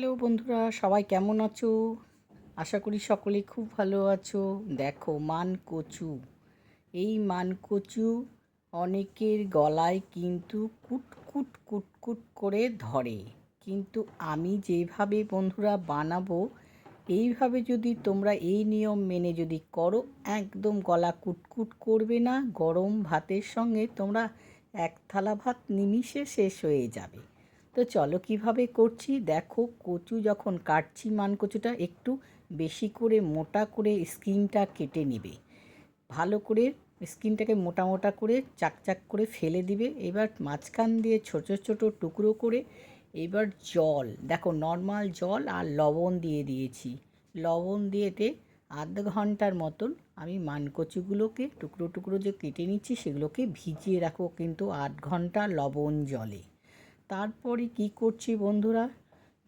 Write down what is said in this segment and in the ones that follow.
Hello বন্ধুরা, সবাই কেমন আছো? আশা করি সকলে খুব ভালো আছো। দেখো মান কচু এই মান কচু অনেকের গলায় কিন্তু কুটকুট কুটকুট করে ধরে। কিন্তু আমি যেভাবে বন্ধুরা বানাবো, এইভাবে যদি তোমরা এই নিয়ম মেনে যদি করো, একদম গলা কুটকুট করবে না। গরম ভাতের সঙ্গে তোমরা এক থালা ভাত নিমিষে শেষ হয়ে যাবে। তো চলো কীভাবে করছি? দেখো, কচু যখন কাটছি মান কচুটা, একটু বেশি করে মোটা করে স্কিনটা কেটে নিবে। ভালো করে স্কিনটাকে মোটা মোটা করে চাকচাক করে ফেলে দিবে। এবার মাঝখান দিয়ে ছোট ছোট টুকরো করে এবার জল, দেখো নর্মাল জল আর লবণ দিয়ে দিয়েছি। লবণ দিয়েতে আধ ঘণ্টার মতন আমি মানকচুগুলোকে টুকরো টুকরো যে কেটে নিচ্ছি, সেগুলোকে ভিজিয়ে রাখো কিন্তু আধ ঘণ্টা লবণ জলে। তারপরে কি করছি বন্ধুরা?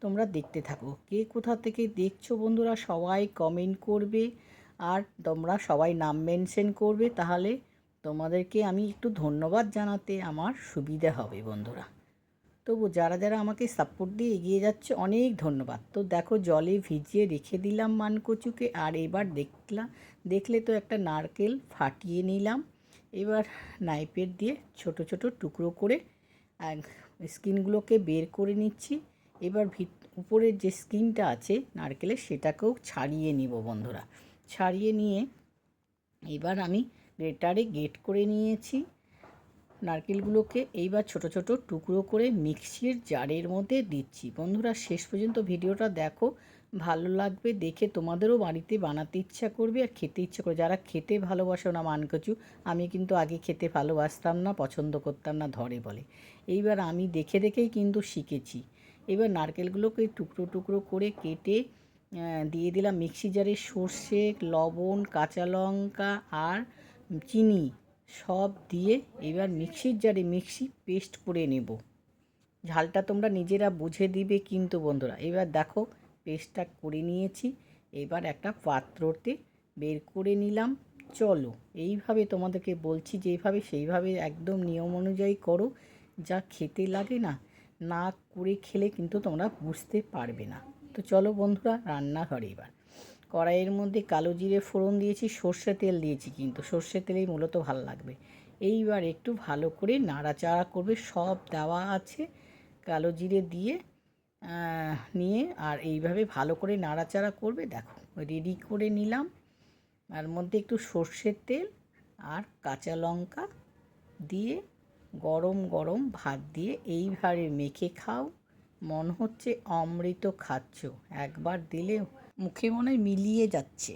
তোমরা দেখতে থাকো। কে কোথা থেকে দেখছ বন্ধুরা? সবাই কমেন্ট করবে। আর তোমরা সবাই নাম মেনশন করবে। তাহলে তোমাদেরকে আমি একটু ধন্যবাদ জানাতে আমার সুবিধা হবে বন্ধুরা। তবু যারা যারা আমাকে সাপোর্ট দিয়ে এগিয়ে যাচ্ছে, অনেক ধন্যবাদ। তো দেখো, জলে ভিজিয়ে রেখে দিলাম মানকচুকে। আর এবার দেখলাম দেখলে তো একটা নারকেল ফাটিয়ে নিলাম। এবার নাইপের দিয়ে ছোট ছোট টুকরো করে স্কিনগুলোকে বের করে নিচ্ছি। এবার ভিত উপরের যে স্কিনটা আছে নারকেলের, সেটাকেও ছাড়িয়ে নিব বন্ধুরা। ছাড়িয়ে নিয়ে এবার আমি গ্রেটারে গেট করে নিয়েছি। নারকেলগুলোকে এইবার ছোট ছোট টুকরো করে মিক্সির জারের মধ্যে দিচ্ছি। বন্ধুরা, শেষ পর্যন্ত ভিডিওটা দেখো। ভালো লাগবে দেখে তোমাদেরও বাড়িতে বানাতে ইচ্ছা করবে আর খেতে ইচ্ছা করবে। যারা খেতে ভালোবাসো না মানকচু, আমি কিন্তু আগে খেতে ভালোবাসতাম না, পছন্দ করতাম না, ধরে বলে। এইবার আমি দেখে দেখেই কিন্তু শিখেছি। এবার নারকেলগুলোকে টুকরো টুকরো করে কেটে দিয়ে দিলাম মিক্সি জারে সর্ষে, লবণ, কাঁচা লঙ্কা আর চিনি। সব দিয়ে এবার মিক্সির জারে মিক্সি পেস্ট করে নেব। ঝালটা তোমরা নিজেরা বুঝে দিবে কিন্তু বন্ধুরা। এবার দেখো, পেস্টটা করে নিয়েছি। এবার একটা পাত্রতে বের করে নিলাম। চলো, এইভাবে তোমাদেরকে বলছি যেভাবে সেইভাবে একদম নিয়ম অনুযায়ী করো। যা খেতে লাগে না না করে খেলে কিন্তু তোমরা বুঝতে পারবে না। তো চলো বন্ধুরা, রান্নাঘরে এবার। কড়াইয়ের মধ্যে কালো জিরে ফোড়ন দিয়েছি, সর্ষে তেল দিয়েছি কিন্তু সর্ষে তেলেই মূলত ভালো লাগবে। এইবার একটু ভালো করে নাড়াচাড়া করবে, সব দেওয়া আছে কালো জিরে দিয়ে নিয়ে আর এইভাবে ভালো করে নাড়াচাড়া করবে, দেখো রেডি করে নিলাম। আর মধ্যে একটু সর্ষের তেল আর কাঁচা লঙ্কা দিয়ে গরম গরম ভাত দিয়ে এইভাবে মেখে খাও, মন হচ্ছে অমৃত খাচ্ছ। একবার দিলে মুখে মনে মিলিয়ে যাচ্ছে।